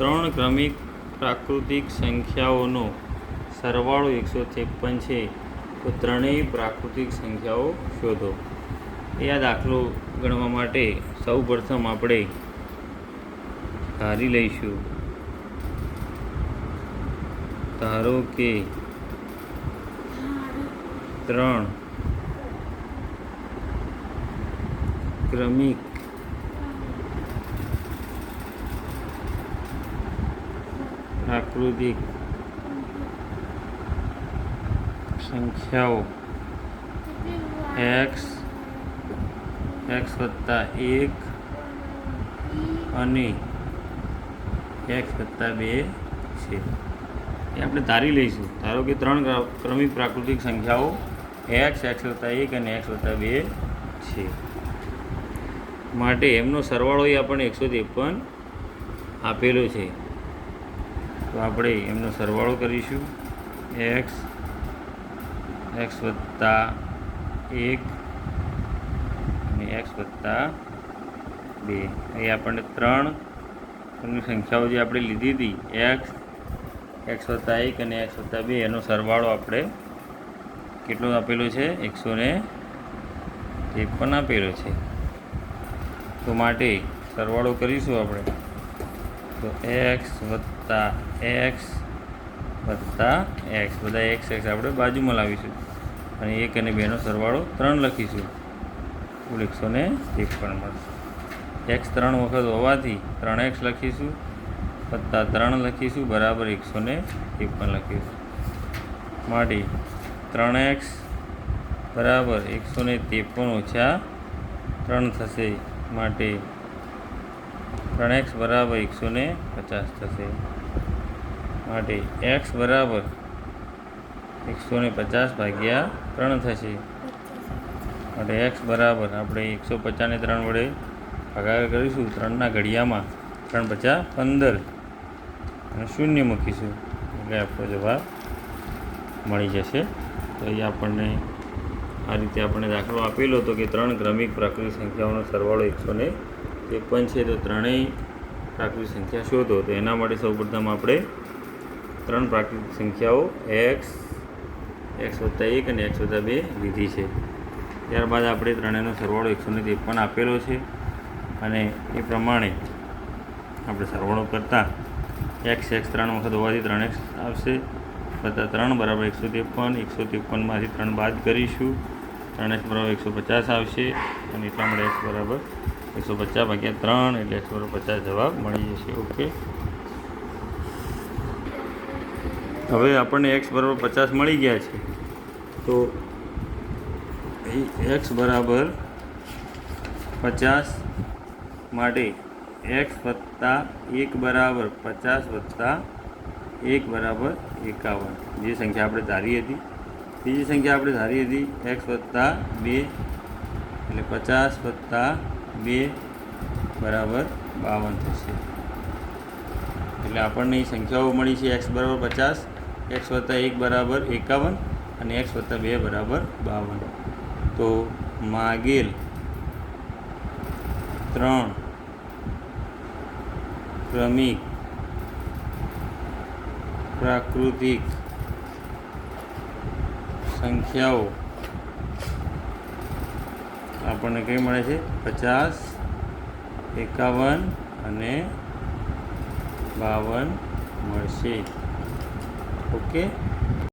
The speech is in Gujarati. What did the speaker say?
ત્રણ ક્રમિક પ્રાકૃતિક સંખ્યાઓનો સરવાળો એકસો ત્રેપન છે, તો ત્રણેય પ્રાકૃતિક સંખ્યાઓ શોધો. એ આ દાખલો ગણવા માટે સૌ પ્રથમ આપણે ધારી લઈશું. ધારો કે ત્રણ ક્રમિક પ્રાકૃતિક સંખ્યાઓ એક્સ એક્સ વત્તા એક અને એક્સ વત્તા બે છે. એ આપણે ધારી લઈશું. ધારો કે ત્રણ ક્ર- ક્રમિક પ્રાકૃતિક સંખ્યાઓ એક્સ એક્સ વત્તા એક અને એક્સ વત્તા બે છે. માટે એમનો સરવાળો એ આપણને એકસો ત્રેપન આપેલો છે. તો આપણે એમનો સરવાળો કરીશું. એક્સ એક્સ વત્તા એક અને એક્સ વત્તા બે. એ આપણને ત્રણ એમની સંખ્યાઓ જે આપણે લીધી હતી એક્સ એક્સ વત્તા એક અને એક્સ વત્તા બે, એનો સરવાળો આપણે કેટલો આપેલો છે? એકસો ને ત્રેપન આપેલો છે. તો માટે સરવાળો કરીશું આપણે. તો એક્સ વત્તા એક્સ વત્તા એક્સ. બધા એક્સ એક્સ આપણે બાજુમાં લાવીશું. અને એક અને બેનો સરવાળો ત્રણ લખીશું. કુલ એકસો ને ત્રેપન મળશે. એક્સ ત્રણ વખત હોવાથી ત્રણ એક્સ લખીશું. વત્તા ત્રણ લખીશું, બરાબર એકસો ને ત્રેપન લખીશું. માટે ત્રણ એક્સ બરાબર એકસો ને ત્રેપન ઓછા ત્રણ થશે. માટે ત્રણ એક્સ બરાબર એકસો ને પચાસ થશે. માટે એક્સ બરાબર એકસો ને પચાસ ભાગ્યા ત્રણ થશે. માટે એક્સ બરાબર આપણે એકસો પચાસને ત્રણ વડે ભાગાકાર કરીશું ત્રણના ઘડિયામાં ત્રણ પચાસ પંદર. અને શૂન્ય મૂકીશું. એટલે આપણો જવાબ મળી જશે. તો એ આપણને આ રીતે આપણને દાખલો આપેલો હતો કે ત્રણ ક્રમિક પ્રાકૃતિક સંખ્યાઓનો સરવાળો એકસો ને ત્રેપન છે. તો ત્રણેય પ્રાકૃતિક સંખ્યા શોધો. તો એના માટે સૌપ્રથમ આપણે ત્રણ પ્રાકૃતિક સંખ્યાઓ, એક્સ એક્સ વત્તા એક અને એક્સ વત્તા બે લીધી છે. ત્યારબાદ આપણે ત્રણેયનો સરવાળો એકસો ને ત્રેપન આપેલો છે અને એ પ્રમાણે આપણે સરવાળો કરતાં એક્સ એક્સ ત્રણ વખત હોવાથી ત્રણ એક્સ આવશે વત્તા ત્રણ બરાબર એકસો ત્રેપન એકસો ત્રેપનમાંથી ત્રણ બાદ કરીશું. ત્રણ એક્સ બરાબર એકસો પચાસ આવશે અને એટલા માટે એક્સ બરાબર એકસો પચાસ ભાગ્યા ત્રણ એટલે એકસો બરાબર પચાસ જવાબ મળી જશે. ઓકે. હવે આપણને એક્સ બરાબર પચાસ મળી ગયા છે. તો એક્સ બરાબર પચાસ માટે એક્સ વત્તા એક બરાબર પચાસ વત્તા એક બરાબર એકાવન. જે સંખ્યા આપણે ધારી હતી. બીજી સંખ્યા આપણે ધારી હતી એક્સ વત્તા બે એટલે પચાસ વત્તા બે બરાબર બાવન થશે. એટલે આપણને એ સંખ્યાઓ મળી છે એક્સ બરાબર પચાસ. એક્સ વત્તા એક બરાબર એકાવન અને એક્સ વત્તા બે બરાબર બાવન. તો માગેલ ત્રણ ક્રમિક પ્રાકૃતિક સંખ્યાઓ આપણને કઈ મળે છે? પચાસ, એકાવન અને બાવન મળશે. ઓકે